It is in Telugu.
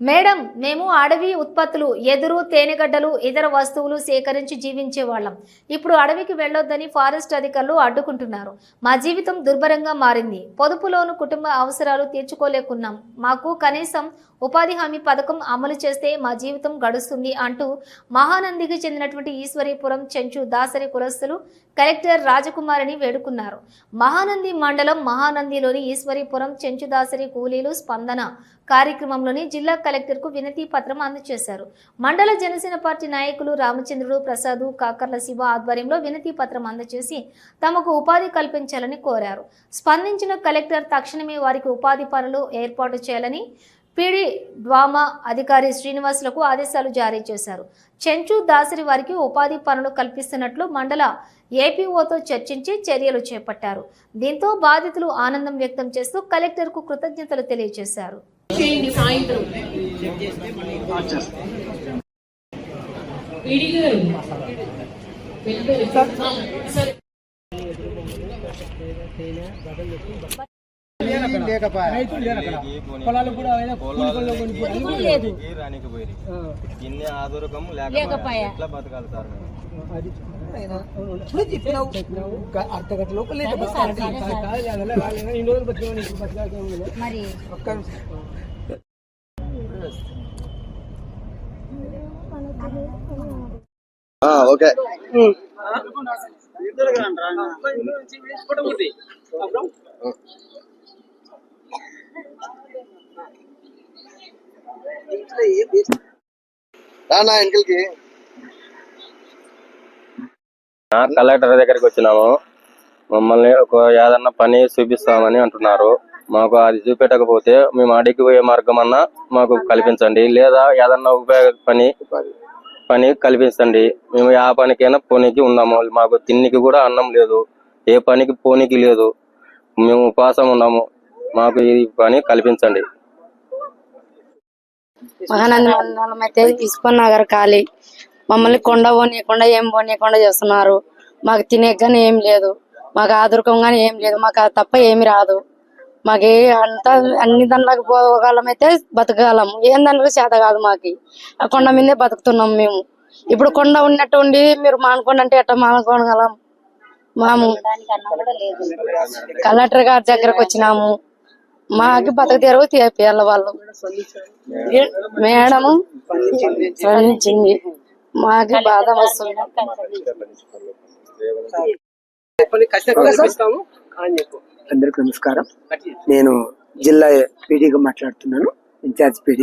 మేడం మేము అడవి ఉత్పత్తులు ఎదురు తేనెగడ్డలు ఇతర వస్తువులు సేకరించి జీవించే వాళ్ళం ఇప్పుడు అడవికి వెళ్ళొద్దని ఫారెస్ట్ అధికారులు అడ్డుకుంటున్నారు. మా జీవితం దుర్భరంగా మారింది. పొదుపులోను కుటుంబ అవసరాలు తీర్చుకోలేకున్నాం. మాకు కనీసం ఉపాధి హామీ పథకం అమలు చేస్తే మా జీవితం గడుస్తుంది అంటూ మహానందికి చెందినటువంటి ఈశ్వరీపురం చెంచు దాసరి కులస్తులు కలెక్టర్ రాజకుమారిని వేడుకున్నారు. మహానంది మండలం మహానందిలోని ఈశ్వరీపురం చెంచుదాసరి కూలీలు స్పందన కార్యక్రమంలోని జిల్లా కలెక్టర్కు వినతి పత్రం అందజేశారు. మండల జనసేన పార్టీ నాయకులు రామచంద్రుడు ప్రసాదు కాకర్ల శివ ఆధ్వర్యంలో వినతి పత్రం అందజేసి తమకు ఉపాధి కల్పించాలని కోరారు. స్పందించిన కలెక్టర్ తక్షణమే వారికి ఉపాధి పనులు ఏర్పాటు చేయాలని పీడి డ్వామా అధికారి శ్రీనివాసులకు ఆదేశాలు జారీ చేశారు. చెంచు దాసరి వారికి ఉపాధి పనులు కల్పిస్తున్నట్లు మండల ఏపీఓతో చర్చించి చర్యలు చేపట్టారు. దీంతో బాధితులు ఆనందం వ్యక్తం చేస్తూ కలెక్టర్కు కృతజ్ఞతలు తెలియజేశారు. చేయండి సాయంత్రం. ఈడీ గారు. వెళ్ళిపోయారు. ఆ, సరే పొలాలు కూడా రానికపోయి ఇన్ని ఆధురకం లేకపోయా? ఎట్లా బతకాలి సార్ మేము? అది ఆయన ఇప్పుడు చెప్పినావు చెప్పినావు అర్ధ గంట లోపల లేదు బతకాలి. కాదు, కాదు, అలా రాలేదు. ఇన్ని రోజులు బతికావు నీకు బతకాలి ఏం లేదు. ఒక్క నిమిషం. ఓకే రానా ఇంటికి కలెక్టర్ దగ్గరికి వచ్చినాము. మమ్మల్ని ఒక ఏదన్నా పని చూపిస్తామని అంటున్నారు. మాకు అది చూపెట్టకపోతే మేము అడిగి పోయే మార్గం అన్నా మాకు కల్పించండి. లేదా ఏదన్నా ఉపయోగ పని పని కల్పించండి. మేము ఆ పనికైనా పోనీకి ఉన్నాము. మాకు తిన్నికి కూడా అన్నం లేదు. ఏ పనికి పోనీకి లేదు. మేము ఉపవాసం ఉన్నాము. మాకు ఈ పని కల్పించండి. మహానంది మండలం అయితే నగర్ ఖాళీ. మమ్మల్ని కొండ పోనీయకుండా ఏం పోనీయకుండా చేస్తున్నారు. మాకు తినే కానీ ఏం లేదు. మాకు ఆదుర్కం కానీ ఏం లేదు. మాకు తప్ప ఏమి రాదు. మాకు అంతా అన్ని దాంట్లోకి పోగలం అయితే బతకగలం. ఏం దాంట్లో చేత కాదు మాకు. ఆ కొండ మీదే బతుకుతున్నాం మేము. ఇప్పుడు కొండ ఉన్నట్టు ఉండి మీరు మానుకోండి అంటే ఎట్ట మానుకోగలం? మాము. కలెక్టర్ గారి దగ్గరకు వచ్చినాము. మాకి బతక తెరువు తీపియాల వాళ్ళు. మేడం స్పందించింది మాకి బాధ వస్తుంది. అందరికి నమస్కారం. నేను జిల్లా పీడీగా మాట్లాడుతున్నాను. Incharge PD